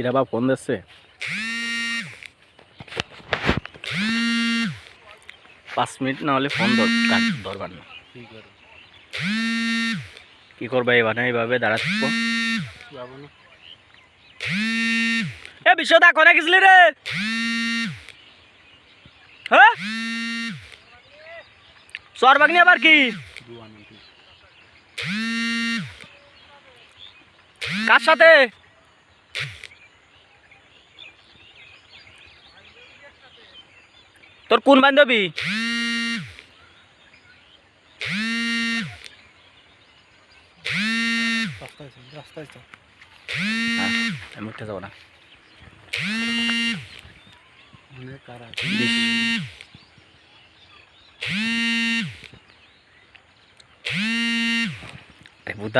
কিরা বা ফোন দিচ্ছে? পাঁচ মিনিট না হলে ফোন ধরবার না। কি করব? এবার এইভাবে দাঁড়া থাকব? না। এ বিশ্বদা কোনে গেছিলি রে? হ্যাঁ? সর বাগনি আবার কি? কার সাথে? তোর কোন বান্ধবী? আমি যাব না।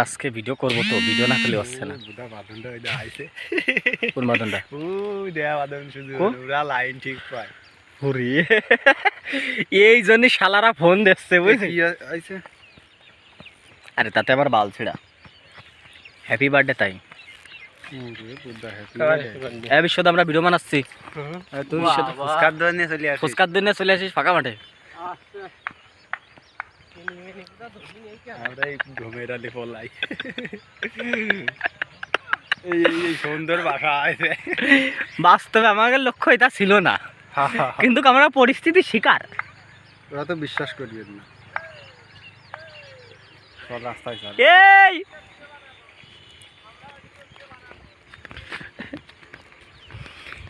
আজকে ভিডিও করব তো ভিডিও না করলে হচ্ছে না। বুধা বাদনটা ওই আইছে। কোন বাদনটা ওই দেয়া বাদন শুধু? ওরা লাইন ঠিক পায়। এই জন্য শালারা ফোন দিচ্ছে বুঝলি? আরে তাতে আবার বাল ছেড়া। হ্যাপি বার্থডে তাই। বিশ্বদ আমরা ভিডিও বানাচ্ছি। চলে আসিস। ফুচকার দিনে চলে আসিস ফাঁকা মাঠে। আমরা ঘুমের আলি পলাই। এই এই- এই সুন্দর বাসা আছে বাস্তবে আমাদের লক্ষ্য এটা ছিল না। কিন্তু আমরা পরিস্থিতি শিকার। ওরা তো বিশ্বাস করি না। চল রাস্তায় এই!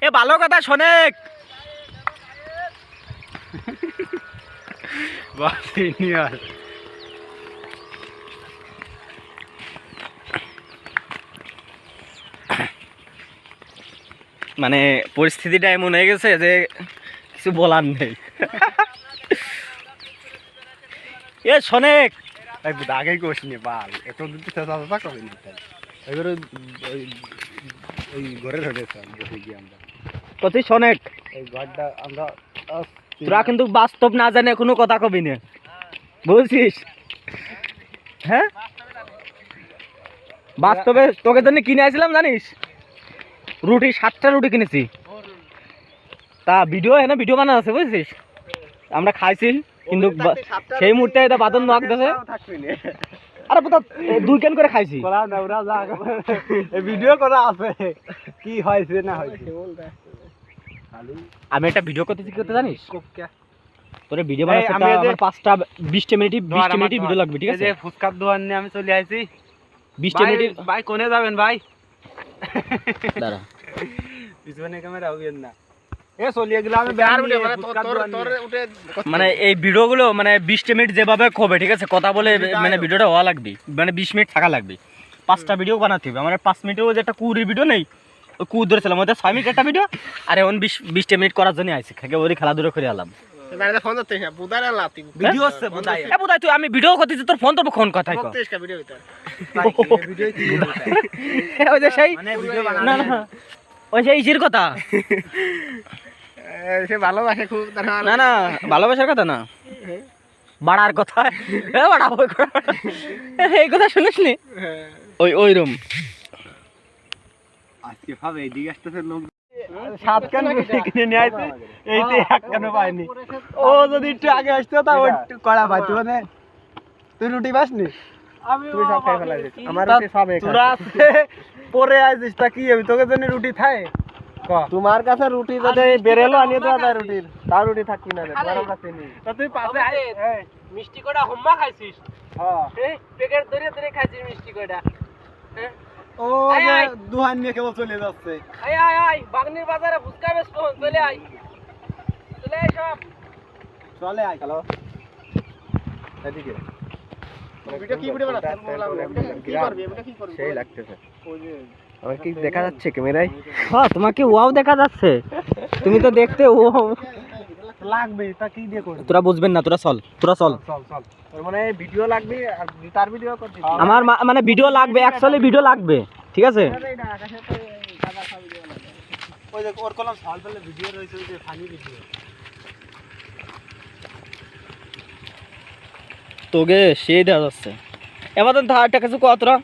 এ ভালো কথা শোনেক। বাস সিনিয়র। মানে পরিস্থিতিটা এমন হয়ে গেছে যে কিছু বলার নেই। এ বুধা আগেই কোশ বাল এত দিন তো চাচা চাচা কবে না তাই ওই ওই ওই ঘরে ধরেছে গিয়ে আমরা কচি শোনেক এই ঘরটা আমরা তোরা কিন্তু বাস্তব না জানে কোনো কথা কবি না। বুঝছিস? হ্যাঁ? বাস্তবে তোকে জন্য কিনে আসছিলাম জানিস? রুটি সাতটা রুটি কিনেছি। তা ভিডিও এনে ভিডিও বানা আছে বুঝছিস? আমরা খাইছি কিন্তু সেই মুহূর্তে এটা বাদন নক দেছে। আরে পুতা দুই কেন করে খাইছি? করা না ওরা যা ভিডিও করা আছে। কি হয়েছে না হয়েছে। আমি একটা ভিডিও করতেছি কি করতে জানিস? তোর ভিডিও বানাতে আমি আমার পাঁচটা বিশটা মিনিট বিশটা মিনিট ভিডিও লাগবে ঠিক আছে? যে ফুচকার দোকান নিয়ে আমি চলে আসি বিশটা ভাই মিনিট ভাই কোনে যাবেন ভাই? দাঁড়া। পিছনে ক্যামেরা হইবেন না। এ চলিয়ে গেলাম আমি ব্যান নিয়ে ফুচকার দোকান নিয়ে। মানে এই ভিডিও গুলো মানে বিশটা মিনিট যেভাবে কবে ঠিক আছে? কথা বলে মানে ভিডিওটা হওয়া লাগবে। মানে বিশ মিনিট থাকা লাগবে। পাঁচটা ভিডিও বানাতে হবে। আমার পাঁচ মিনিটেও যে একটা কুড়ি ভিডিও নেই ওই কুড় ধরেছিলাম ওদের ছয় মিনিট একটা ভিডিও আর এখন বিশ বিশটা মিনিট করার জন্য আইসি খাকে ওরই খেলাধুলো করে আলাম। ভিডিও হচ্ছে বোধহয় এ বোধহয় তুই আমি ভিডিও করতেছি তোর ফোন তো ফোন কথাই কর। ভিডিও কি ওই যে সেই মানে ভিডিও না না ওই সেই ইসির কথা। সে ভালোবাসে খুব না না ভালোবাসার কথা না। বাড়ার কথা। এ বাড়া ওই। এই কথা শুনিস নি? ওই ওই রুম। আজকে ভাবে এইদিকে আসতেছে লোক সাত কান রুটি কিনে নিয়ে আইছে এইতে এক কানও পাইনি। ও যদি একটু আগে আসতো তা ও একটু কড়া পাইতো মানে। তুই রুটি পাসনি? তুই সব খাই ফেলাইছিস। আমার রুটি সব তোরা পরে আইছিস তা কি আমি তোকে জন্য রুটি খাই? তোমার কাছে রুটি যদি বেরেলো আনিয়ে দেওয়া যায় রুটির। তার রুটি থাকবি না তোমার চিনি তা তুই পাশে আয়। মিষ্টি কটা হোম্মা খাইছিস? হ্যাঁ ধরে ধরে খাইছিস মিষ্টি কটা ও। দুহান নিয়ে কেবল চলে যাচ্ছে। আয় আয় আয় বাগনির বাজারে ফুচকা বেচবো চলে আয়। চলে আয় সব। চলে আয়। হ্যালো এদিকে। দেখা যাচ্ছে ক্যামেরায়? হ্যাঁ তোমাকে ওয়াও দেখা যাচ্ছে। তুমি তো দেখতে ও লাগবে তা কি দিয়ে করবি? তোরা বুঝবেন না তোরা চল তোরা চল। চল চল মানে ভিডিও লাগবে আর তার ভিডিও করতে আমার মানে ভিডিও লাগবে অ্যাকচুয়ালি ভিডিও লাগবে ঠিক আছে? ওই যে ওর কলম সাল ভিডিও রয়েছে ওই যে ফানি ভিডিও তোকে সেই দেওয়া যাচ্ছে। এবার তো একটা কিছু কতরা